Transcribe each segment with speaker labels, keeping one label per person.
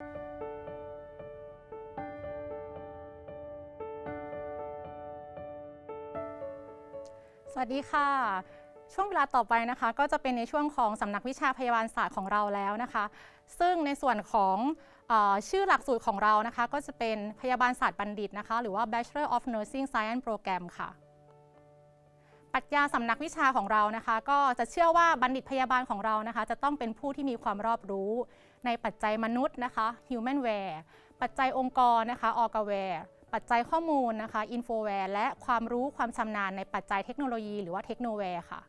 Speaker 1: สวัสดีค่ะ ช่วงเวลาต่อไปนะคะ ก็จะเป็นในช่วงของสำนักวิชาพยาบาลศาสตร์ของเราแล้วนะคะ ซึ่งในส่วนของอชื่อหลักสูตรของเรานะคะ ก็จะเป็นพยาบาลศาสตร์บัณฑิตนะคะ หรือว่า Bachelor of Nursing Science Program ค่ะปรัชญาสำนักวิชาของเรานะคะ ก็จะเชื่อว่าบัณฑิตพยาบาลของเรานะคะ จะต้องเป็นผู้ที่มีความรอบรู้ ในปัจจัยมนุษย์นะคะ humanware ปัจจัยองค์กรนะคะ orgaware ปัจจัยข้อมูลนะคะ infoware และความรู้ความชำนาญในปัจจัยเทคโนโลยีหรือว่าเทคโนแวร์ค่ะ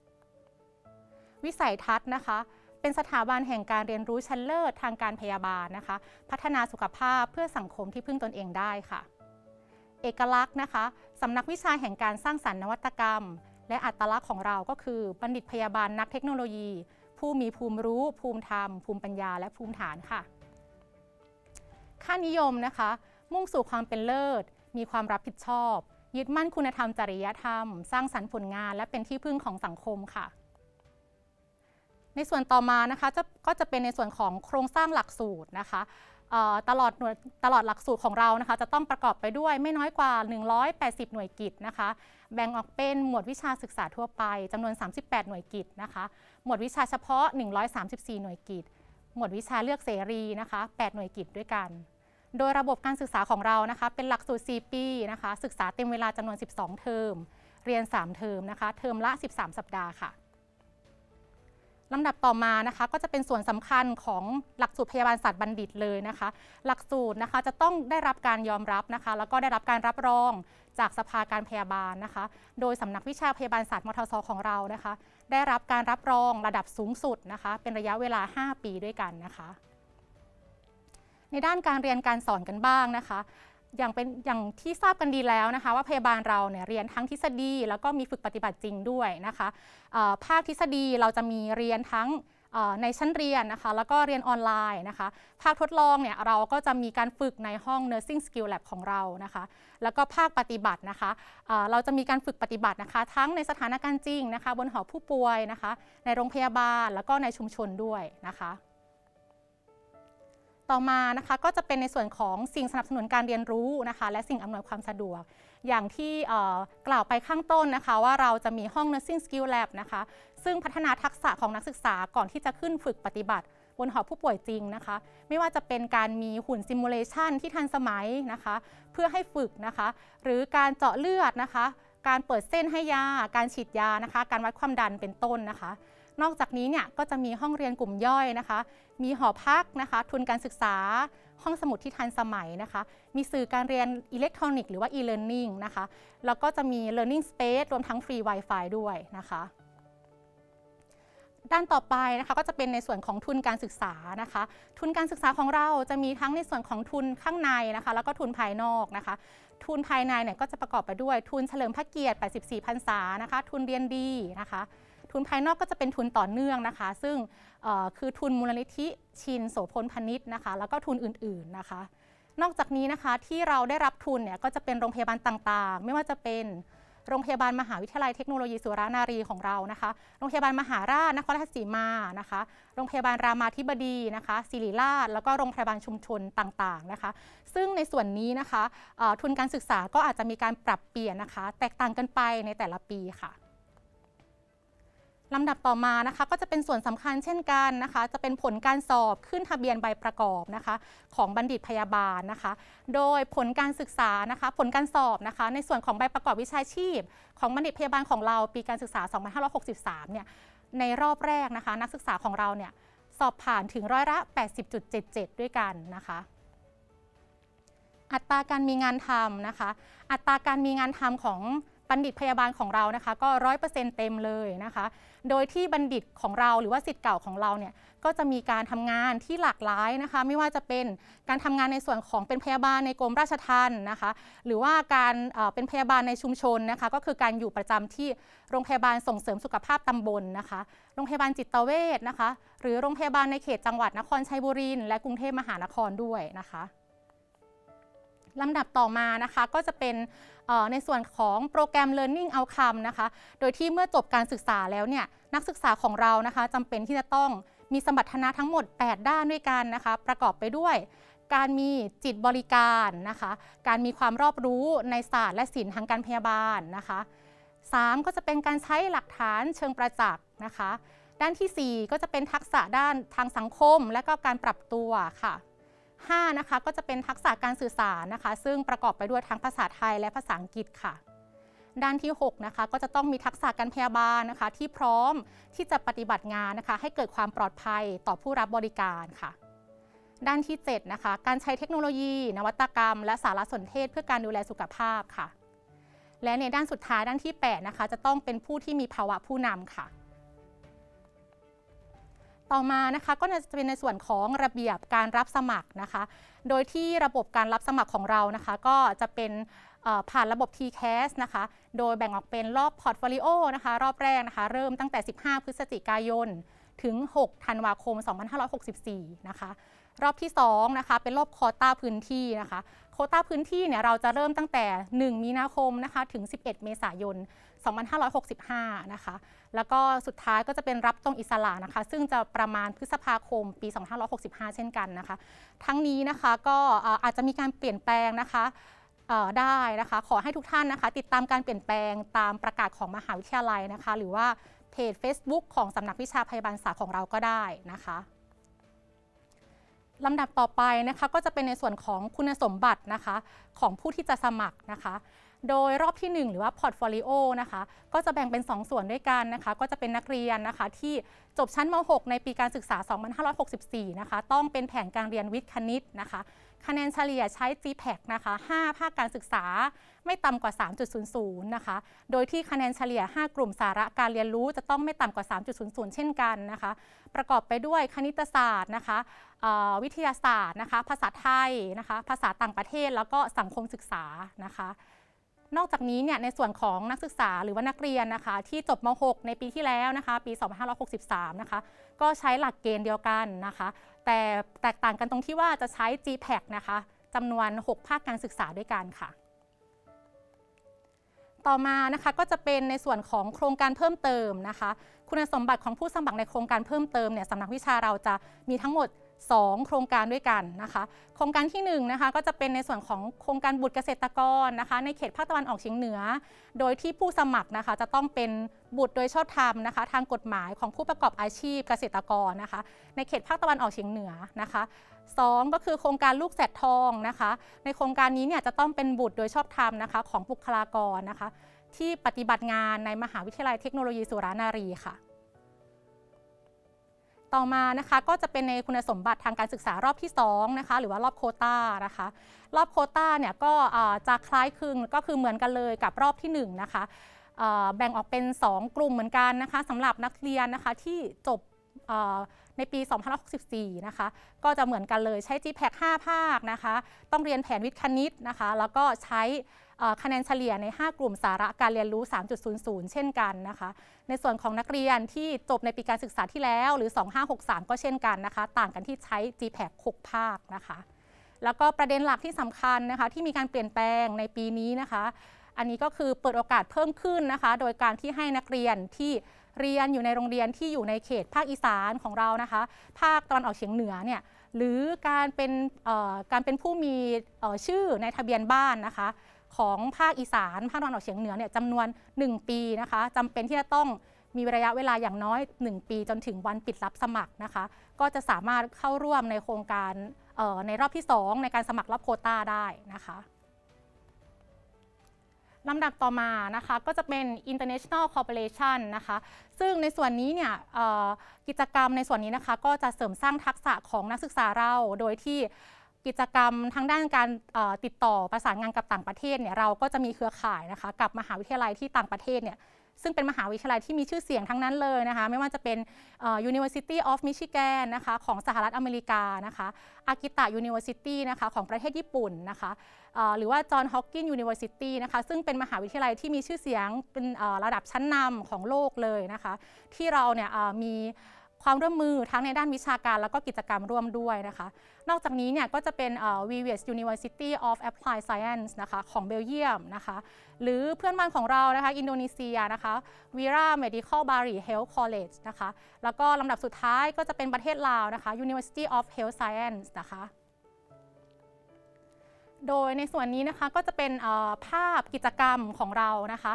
Speaker 1: วิสัยทัศน์นะคะ เป็นสถาบันแห่งการเรียนรู้ชั้นเลิศทางการพยาบาลนะคะ พัฒนาสุขภาพเพื่อสังคมที่พึ่งตนเองได้ค่ะ เอกลักษณ์นะคะสำนักวิชาแห่งการสร้างสรรค์นวัตกรรม และอัตลักษณ์ของเราก็คือบัณฑิตพยาบาลนักเทคโนโลยี ผู้มีภูมิรู้ ภูมิธรรม ภูมิปัญญา และภูมิฐานค่ะ ค่านิยมนะคะ มุ่งสู่ความเป็นเลิศ มีความรับผิดชอบ ยึดมั่นคุณธรรมจริยธรรม สร้างสรรค์ผลงาน และเป็นที่พึ่งของสังคมค่ะ ในส่วนต่อมานะคะจะก็จะเป็นในส่วนของโครงสร้างหลักสูตรนะคะตลอดหน่วยตลอดหลักสูตรของเรานะคะ จะต้องประกอบไปด้วยไม่น้อยกว่า 180 หน่วยกิจนะคะ แบ่งออกเป็นหมวดวิชาศึกษาทั่วไปจำนวน 38 หน่วยกิจนะคะ มวดวิชาเฉพาะ 134 หน่วยกิจ หมวดวิชาเลือกเสรีนะคะ 8 หน่วยกิจด้วยกัน โดยระบบการศึกษาของเรานะคะ เป็นหลักสูตร 4 ปีนะคะ ศึกษาเต็มเวลาจำนวน 12 เทอม เรียน 3 เทอมนะคะ เทอมละ 13 สัปดาห์ค่ะ ลำดับต่อมานะคะก็จะเป็นส่วนสำคัญของหลักสูตรพยาบาลศาสตร์บัณฑิตเลยนะคะ หลักสูตรนะคะจะต้องได้รับการยอมรับนะคะ แล้วก็ได้รับการรับรองจากสภาการพยาบาลนะคะ โดยสำนักวิชาพยาบาลศาสตร์มทศของเรานะคะ ได้รับการรับรองระดับสูงสุดนะคะ เป็นระยะเวลา 5 ปีด้วยกันนะคะ ในด้านการเรียนการสอนกันบ้างนะคะ อย่างเป็นอย่างที่ทราบกันดีแล้วนะคะ ว่าพยาบาลเราเนี่ยเรียนทั้งทฤษฎี แล้วก็มีฝึกปฏิบัติจริงด้วยนะคะภาคทฤษฎีเราจะมีเรียนทั้งในชั้นเรียนนะคะแล้วก็เรียนออนไลน์นะคะ ภาคทดลองเนี่ยเราก็จะมีการฝึกในห้อง nursing skill lab ของเรานะคะ แล้วก็ภาคปฏิบัตินะคะเราจะมีการฝึกปฏิบัตินะคะ ทั้งในสถานการณ์จริงนะคะ บนหอผู้ป่วยนะคะ ในโรงพยาบาลแล้วก็ในชุมชนด้วยนะคะ ต่อมานะคะก็จะเป็นในส่วนของสิ่งสนับสนุนการเรียนรู้นะคะ และสิ่งอำนวยความสะดวก อย่างที่กล่าวไปข้างต้นนะคะ ว่าเราจะมีห้อง nursing skill lab นะคะ ซึ่งพัฒนาทักษะของนักศึกษาก่อนที่จะขึ้นฝึกปฏิบัติบนหอผู้ป่วยจริงนะคะ ไม่ว่าจะเป็นการมีหุ่นซิมูเลชันที่ทันสมัยนะคะ เพื่อให้ฝึกนะคะ หรือการเจาะเลือดนะคะ การเปิดเส้นให้ยา การฉีดยานะคะ การวัดความดันเป็นต้นนะคะ นอกจากนี้เนี่ยก็จะมีห้องเรียนกลุ่มย่อยนะคะ มีหอพักนะคะ ทุนการศึกษา ห้องสมุดที่ทันสมัยนะคะ มีสื่อการเรียนอิเล็กทรอนิกส์หรือว่า e-learning นะคะ แล้วก็จะมี learning space รวมทั้งฟรี Wi-Fi ด้วยนะคะด้านต่อไปนะคะก็จะเป็นในส่วนของทุนการศึกษานะคะ ทุนการศึกษาของเราจะมีทั้งในส่วนของทุนข้างในนะคะ แล้วก็ทุนภายนอกนะคะ ทุนภายในเนี่ยก็จะประกอบไปด้วยทุนเฉลิมพระเกียรติ 84พรรษานะคะ ทุนเรียนดีนะคะ ทุนภายนอกก็จะเป็นทุนต่อเนื่องนะคะ ซึ่งคือทุนมูลนิธิชินโสพลพนิษฐ์นะคะ แล้วก็ทุนอื่นๆนะคะ นอกจากนี้นะคะที่เราได้รับทุนเนี่ยก็จะเป็นโรงพยาบาลต่างๆ ไม่ว่าจะเป็นโรงพยาบาลมหาวิทยาลัยเทคโนโลยีสุรานารีของเรานะคะ โรงพยาบาลมหาราชนครราชสีมานะคะ โรงพยาบาลรามาธิบดีนะคะศิริราช แล้วก็โรงพยาบาลชุมชนต่างๆนะคะ ซึ่งในส่วนนี้นะคะทุนการศึกษาก็อาจจะมีการปรับเปลี่ยนนะคะ แตกต่างกันไปในแต่ละปีค่ะ ลำดับต่อมานะคะก็จะเป็นส่วนสำคัญเช่นกันนะคะ จะเป็นผลการสอบขึ้นทะเบียนใบประกอบนะคะ ของบัณฑิตพยาบาลนะคะ โดยผลการศึกษานะคะ ผลการสอบนะคะ ในส่วนของใบประกอบวิชาชีพ ของบัณฑิตพยาบาลของเราปีการศึกษา 2563 เนี่ยในรอบแรกนะคะ นักศึกษาของเราเนี่ยสอบผ่านถึงร้อยละ 80.77 ด้วยกันนะคะอัตราการมีงานทำนะคะ อัตราการมีงานทำของ บัณฑิตพยาบาลของเรานะคะ ก็ร้อยเปอร์เซ็นต์เต็มเลยนะคะ โดยที่บัณฑิตของเราหรือว่าสิทธิ์เก่าของเราเนี่ยก็จะมีการทำงานที่หลากหลายนะคะ ไม่ว่าจะเป็นการทำงานในส่วนของเป็นพยาบาลในกรมราชทัณฑ์นะคะ หรือว่าการเป็นพยาบาลในชุมชนนะคะ ก็คือการอยู่ประจำที่โรงพยาบาลส่งเสริมสุขภาพตำบลนะคะ โรงพยาบาลจิตเวชนะคะ หรือโรงพยาบาลในเขตจังหวัดนครชัยบุรีและกรุงเทพมหานครด้วยนะคะ ลำดับต่อมานะคะก็จะเป็นในส่วนของโปรแกรม Learning Outcome นะคะ โดยที่เมื่อจบการศึกษาแล้วเนี่ยนักศึกษาของเรานะคะจำเป็นที่จะต้องมีสมรรถนะทั้งหมด 8 ด้านด้วยกันนะคะ ประกอบไปด้วย การมีจิตบริการนะคะ การมีความรอบรู้ในศาสตร์และศิลป์ทางการพยาบาลนะคะ 3 ก็จะเป็นการใช้หลักฐานเชิงประจักษ์นะคะ ด้านทีสี่4 ก็จะเป็นทักษะด้านทางสังคม และก็การปรับตัวค่ะ 5นะคะก็จะเป็นทักษะการสื่อสารนะคะ ซึ่งประกอบไปด้วยทั้งภาษาไทยและภาษาอังกฤษค่ะ ด้านที่6นะคะก็จะต้องมีทักษะการพยาบาลนะคะ ที่พร้อมที่จะปฏิบัติงานนะคะ ให้เกิดความปลอดภัยต่อผู้รับบริการค่ะ ด้านที่7นะคะการใช้เทคโนโลยี นวัตกรรม และสารสนเทศเพื่อการดูแลสุขภาพค่ะ และในด้านสุดท้ายด้านที่8นะคะจะต้องเป็นผู้ที่มีภาวะผู้นำค่ะ ต่อมานะคะก็จะเป็นในส่วนของระเบียบการรับสมัครนะคะ โดยที่ระบบการรับสมัครของเรานะคะ ก็จะเป็นผ่านระบบ TCAS นะคะ โดยแบ่งออกเป็นรอบพอร์ตโฟลิโอนะคะ รอบแรกนะคะ เริ่มตั้งแต่ 15 พฤศจิกายน ถึง 6 ธันวาคม 2564 นะคะ รอบที่ 2 นะคะ เป็นรอบควต้าพื้นที่นะคะ ต้าพื้นที่เนี่ยเราจะเริ่มตั้งแต่ 1 มีนาคมนะคะถึง 11 เมษายน 2565 นะคะ แล้วก็สุดท้ายก็จะเป็นรับตรงอิสระนะคะ ซึ่งจะประมาณพฤษภาคมปี 2565 เช่นกันนะคะ ทั้งนี้นะคะก็อาจจะมีการเปลี่ยนแปลงนะคะได้นะคะ ขอให้ทุกท่านนะคะ ติดตามการเปลี่ยนแปลงตามประกาศของมหาวิทยาลัยนะคะ หรือว่าเพจ Facebook ของสำนักวิชาพยาบาลศาสตร์ของเราก็ได้นะคะ ลำดับต่อไปนะคะก็จะเป็นในส่วนของคุณสมบัตินะคะของผู้ที่จะสมัครนะคะ โดยรอบที่ 1 หรือว่าพอร์ตโฟลิโอนะคะก็จะแบ่งเป็น 2 ส่วนด้วยกันนะคะ ก็จะเป็นนักเรียนนะคะที่จบชั้นม .6 ในปีการศึกษา 2564 นะคะ ต้องเป็นแผนการเรียนวิทย์คณิตนะคะ คะแนนเฉลี่ยใช้ GPAC นะคะ 5 ภาคการศึกษาไม่ต่ำกว่า 3.00 นะคะ โดยที่คะแนนเฉลี่ย 5 กลุ่มสาระการเรียนรู้จะต้องไม่ต่ำกว่า 3.00 เช่นกันนะคะ ประกอบไปด้วยคณิตศาสตร์นะคะ วิทยาศาสตร์นะคะภาษาไทยนะคะภาษาต่างประเทศแล้วก็สังคมศึกษานะคะนอกจากนี้เนี่ยในส่วนของนักศึกษาหรือว่านักเรียนนะคะที่จบม .6 ในปีที่แล้วนะคะปี 2563 นะคะก็ใช้หลักเกณฑ์เดียวกันนะคะ แต่แตกต่างกันตรงที่ว่าจะใช้ GPAC นะคะจำนวน 6 ภาคการศึกษาด้วยกันค่ะ ต่อมานะคะก็จะเป็นในส่วนของโครงการเพิ่มเติมนะคะ คุณสมบัติของผู้สมัครในโครงการเพิ่มเติมเนี่ยสำนักวิชาเราจะมีทั้งหมด 2 โครงการด้วยกันนะคะ โครงการที่1นงนะคะก็จะเป็นในส่วนของโครงการบุตรเกษตรกรนะคะ ในเขตภาคตะวันออกเฉียงเหนือ โดยที่ผู้สมัครนะคะจะต้องเป็นบุตรโดยชอบธรรมนะคะ ทางกฎหมายของผู้ประกอบอาชีพเกษตรกรนะคะ ในเขตภาคตะวันออกเฉียงเหนือนะคะสองก็คือโครงการลูกแสดทองนะคะ ในโครงการนี้เนี่ยจะต้องเป็นบุตรโดยชอบธรรมนะคะของบุคลากรนะคะ ที่ปฏิบัติงานในมหาวิทยาลัยเทคโนโลยีสุรานารีค่ะ ต่อมานะคะก็จะเป็นในคุณสมบัติทางการศึกษารอบที่2นะคะหรือว่ารอบโคต้านะคะรอบโคต้าเนี่ยก็จะคล้ายคลึงก็คือเหมือนกันเลยกับรอบที่1นะคะแบ่งออกเป็น 2 กลุ่มเหมือนกันนะคะสำหรับนักเรียนนะคะที่จบเอ่อในปี 2564 นะคะ ก็จะเหมือนกันเลยใช้ GPAC 5 ภาคนะคะ ต้องเรียนแผนวิทย์คณิตนะคะ แล้วก็ใช้ คะแนนเฉลี่ยใน 5 กลุ่มสาระการเรียนรู้ 3.00 เช่นกันนะคะ ในส่วนของนักเรียนที่จบในปีการศึกษาที่แล้วหรือ 2563 ก็เช่นกันนะคะ ต่างกันที่ใช้ GPAC 6 ภาคนะคะ แล้วก็ประเด็นหลักที่สำคัญนะคะที่มีการเปลี่ยนแปลงในปีนี้นะคะ อันนี้ก็คือเปิดโอกาสเพิ่มขึ้นนะคะ โดยการที่ให้นักเรียนที่เรียนอยู่ในโรงเรียนที่อยู่ในเขตภาคอีสานของเรานะคะ ภาคตะวันออกเฉียงเหนือเนี่ยหรือการเป็นการเป็นผู้มีชื่อในทะเบียนบ้านนะคะ ของภาคอีสานภาคตะวันออกเฉียงเหนือเนี่ยจำนวน 1 ปีนะคะจำเป็นที่จะต้องมีระยะเวลาอย่างน้อย 1 ปีจนถึงวันปิดรับสมัครนะคะ ก็จะสามารถเข้าร่วมในโครงการในรอบที่ 2 ในการสมัครรับโคต้าได้นะคะลำดับต่อมานะคะก็จะเป็น international cooperation นะคะ ซึ่งในส่วนนี้เนี่ยกิจกรรมในส่วนนี้นะคะ ก็จะเสริมสร้างทักษะของนักศึกษาเราโดยที่ กิจกรรมทางด้านการติดต่อประสานงานกับต่างประเทศเนี่ยเราก็จะมีเครือข่ายนะคะกับมหาวิทยาลัยที่ต่างประเทศเนี่ยซึ่งเป็นมหาวิทยาลัยที่มีชื่อเสียงทั้งนั้นเลยนะคะ ไม่ว่าจะเป็น University of Michigan นะคะของสหรัฐอเมริกานะคะอากิตะ University นะคะของประเทศญี่ปุ่นนะคะหรือว่า John Hopkins University นะคะซึ่งเป็นมหาวิทยาลัยที่มีชื่อเสียงเป็นระดับชั้นนำของโลกเลยนะคะ ที่เราเนี่ยมี ความร่วมมือทั้งในด้านวิชาการแล้วก็กิจกรรมร่วมด้วยนะคะ นอกจากนี้เนี่ยก็จะเป็นเอ่อ VWS University of Applied Science นะคะของเบลเยียมนะคะหรือเพื่อนบ้านของเรานะคะอินโดนีเซียนะคะ Vira Medical Bari Health College นะคะแล้วก็ลำดับสุดท้ายก็จะเป็นประเทศลาวนะคะ University of Health Science นะคะ โดยในส่วนนี้นะคะก็จะเป็นภาพกิจกรรมของเรานะคะ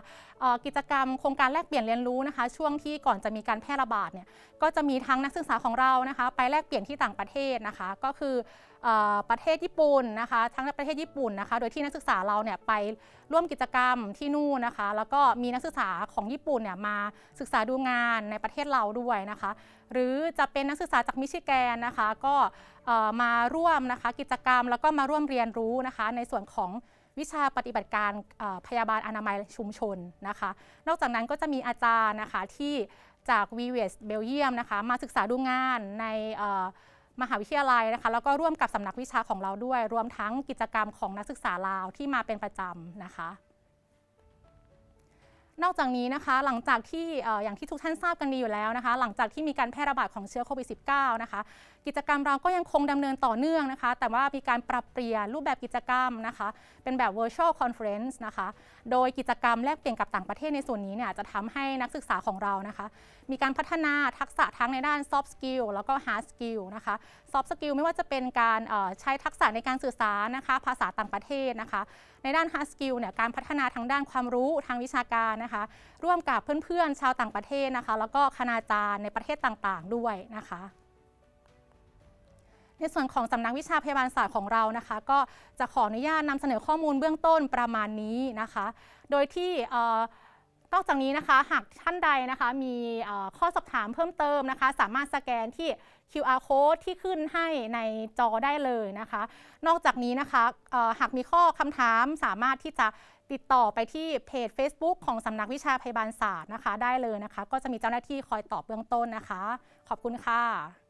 Speaker 1: กิจกรรมโครงการแลกเปลี่ยนเรียนรู้นะคะ ช่วงที่ก่อนจะมีการแพร่ระบาดเนี่ยก็จะมีทั้งนักศึกษาของเรานะคะ ไปแลกเปลี่ยนที่ต่างประเทศนะคะ ก็คือ ประเทศญี่ปุ่นนะคะ ทั้งประเทศญี่ปุ่นนะคะ โดยที่นักศึกษาเราเนี่ยไปร่วมกิจกรรมที่นู่นนะคะ แล้วก็มีนักศึกษาของญี่ปุ่นเนี่ยมาศึกษาดูงานในประเทศเราด้วยนะคะ หรือจะเป็นนักศึกษาจากมิชิแกนนะคะ ก็มาร่วมนะคะกิจกรรมแล้วก็มาร่วมเรียนรู้นะคะ ในส่วนของวิชาปฏิบัติการพยาบาลอนามัยชุมชนนะคะ นอกจากนั้นก็จะมีอาจารย์นะคะที่จากวีเวสเบลเยียมนะคะ มาศึกษาดูงานใน มหาวิทยาลัยนะคะแล้วก็ร่วมกับสำนักวิชาของเราด้วย รวมทั้งกิจกรรมของนักศึกษาลาวที่มาเป็นประจำนะคะ นอกจากนี้นะคะหลังจากที่เอ่ออย่างที่ทุกท่านทราบกันดีอยู่แล้วนะคะ หลังจากที่มีการแพร่ระบาดของเชื้อโควิด -19 นะคะ กิจกรรมเราก็ยังคงดำเนินต่อเนื่องนะคะ แต่ว่ามีการปรับเปลี่ยนรูปแบบกิจกรรมนะคะ เป็นแบบ virtual conference นะคะ โดยกิจกรรมแลกเปลี่ยนกับต่างประเทศในส่วนนี้เนี่ยจะทำให้นักศึกษาของเรานะคะ มีการพัฒนาทักษะทั้งในด้าน soft skill แล้วก็ hard skill นะคะ soft skill ไม่ว่าจะเป็นการใช้ทักษะในการสื่อสารนะคะ ภาษาต่างประเทศนะคะ ในด้าน hard skill เนี่ยการพัฒนาทางด้านความรู้ทางวิชาการนะคะ ร่วมกับเพื่อนๆชาวต่างประเทศนะคะ แล้วก็คณาจารย์ในประเทศต่างๆ ด้วยนะคะ ในส่วนของสำนักวิชาพยาบาลศาสตร์ของเรานะคะ ก็จะขออนุญาตนำเสนอข้อมูลเบื้องต้นประมาณนี้นะคะ โดยที่นอกจากนี้นะคะหากท่านใดนะคะมีข้อสอบถามเพิ่มเติมนะคะ สามารถสแกนที่ QR code ที่ขึ้นให้ในจอได้เลยนะคะ นอกจากนี้นะคะหากมีข้อคำถามสามารถที่จะติดต่อไปที่เพจ Facebook ของสำนักวิชาพยาบาลศาสตร์นะคะ ได้เลยนะคะ ก็จะมีเจ้าหน้าที่คอยตอบเบื้องต้นนะคะ ขอบคุณค่ะ